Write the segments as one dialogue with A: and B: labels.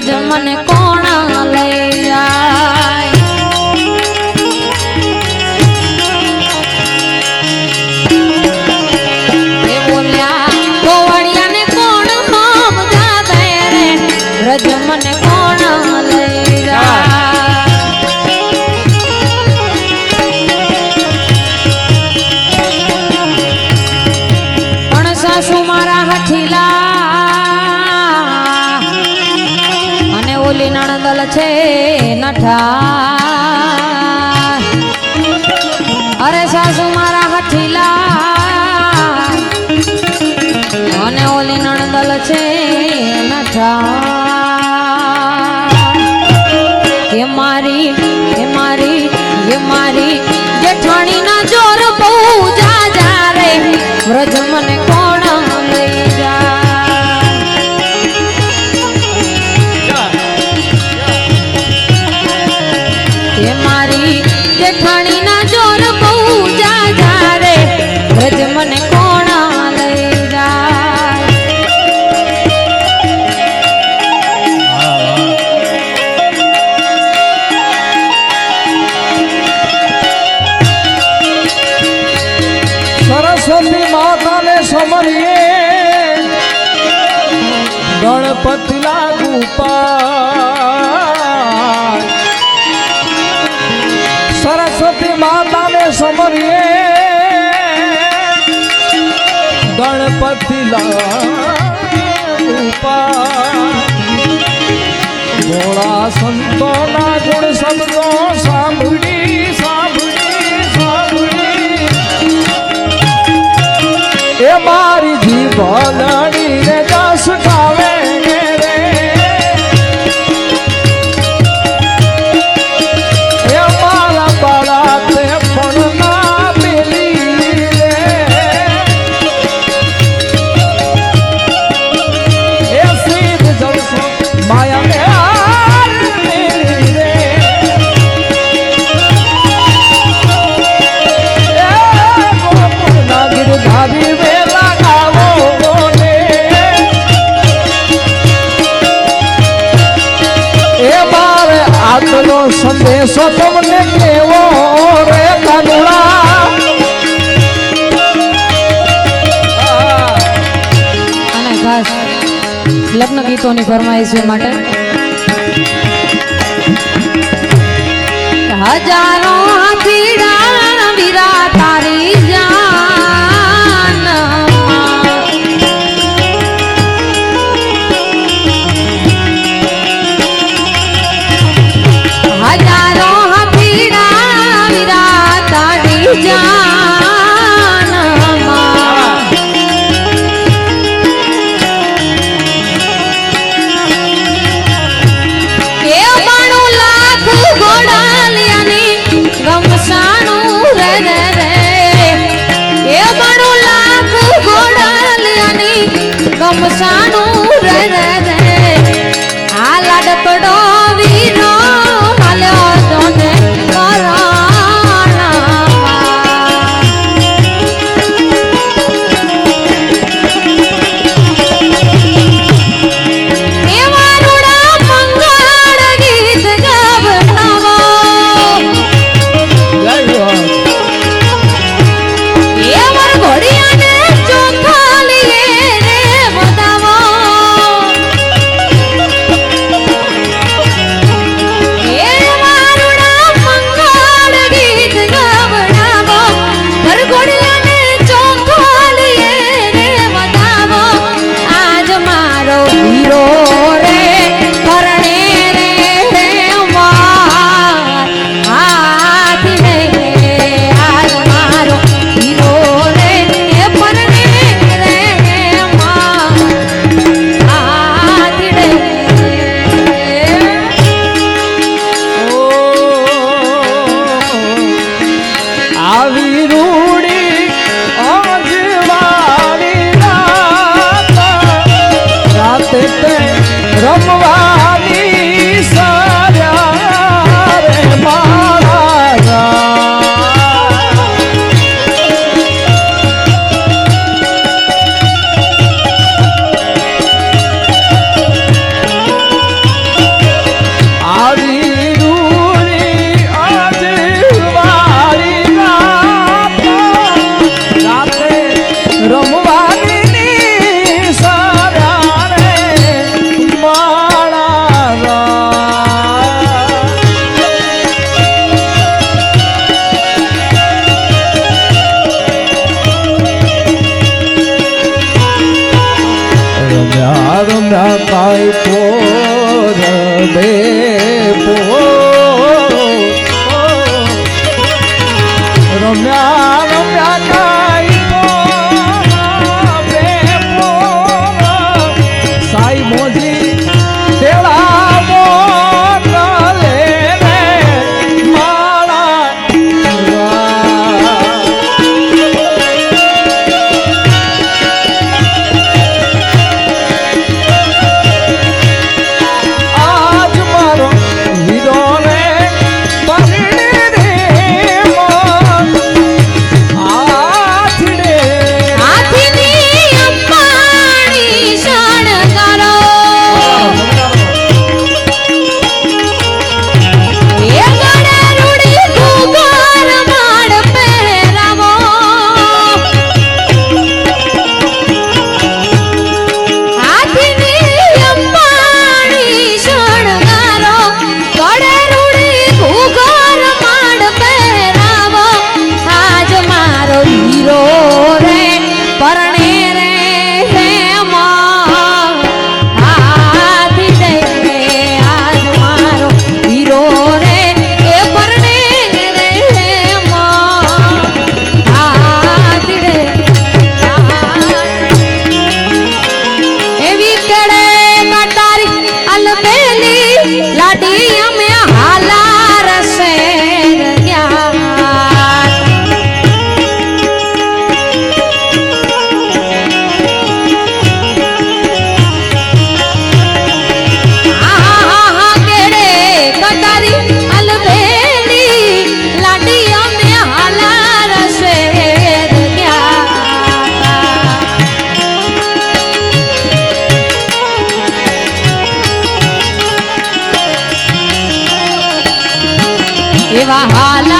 A: જ મને
B: નઠા અમરીએ ગણપતિ ભોળા સંતોના ગુણ શબ્દો સાંભળી સાંભળી સાંભળી. એ મારી જીવન સંદેશો તમને કેવો રે કાનુડા
A: અને ખાસ લગ્ન ગીતોની ફરમાઈશો માટે. હજારો હાથી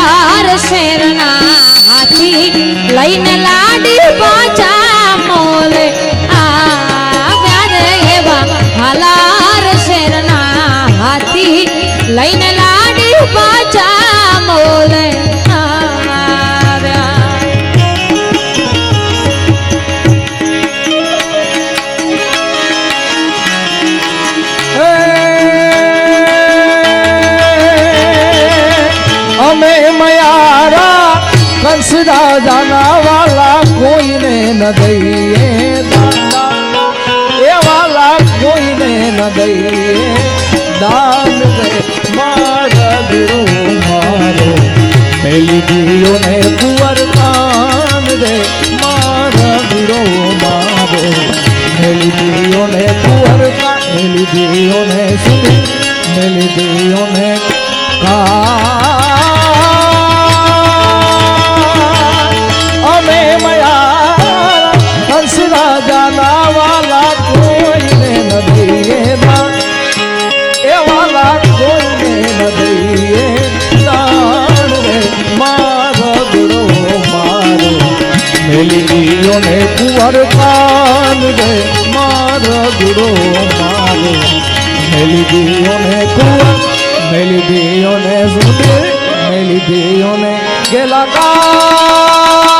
A: હાલાર શેરના હાથી લઈને લાડી પાછા મોલે આવ્યા રે એવા હાલાર શેરના હાથી લઈને
B: દાન દે મારા ગુરુ મારો મેલી દીઓને કુંવર કાન રે મારા ગુરુ મારો મેલી દીઓને કુંવર કાન મેલી દીઓને સુધી મેલી દીઓને અમે કુંવર કાન રે મારો ગુરુ મારે મેલી દીઓને કુંવર મેલી દીઓને સુધે મેલી દીઓને ગેલા કા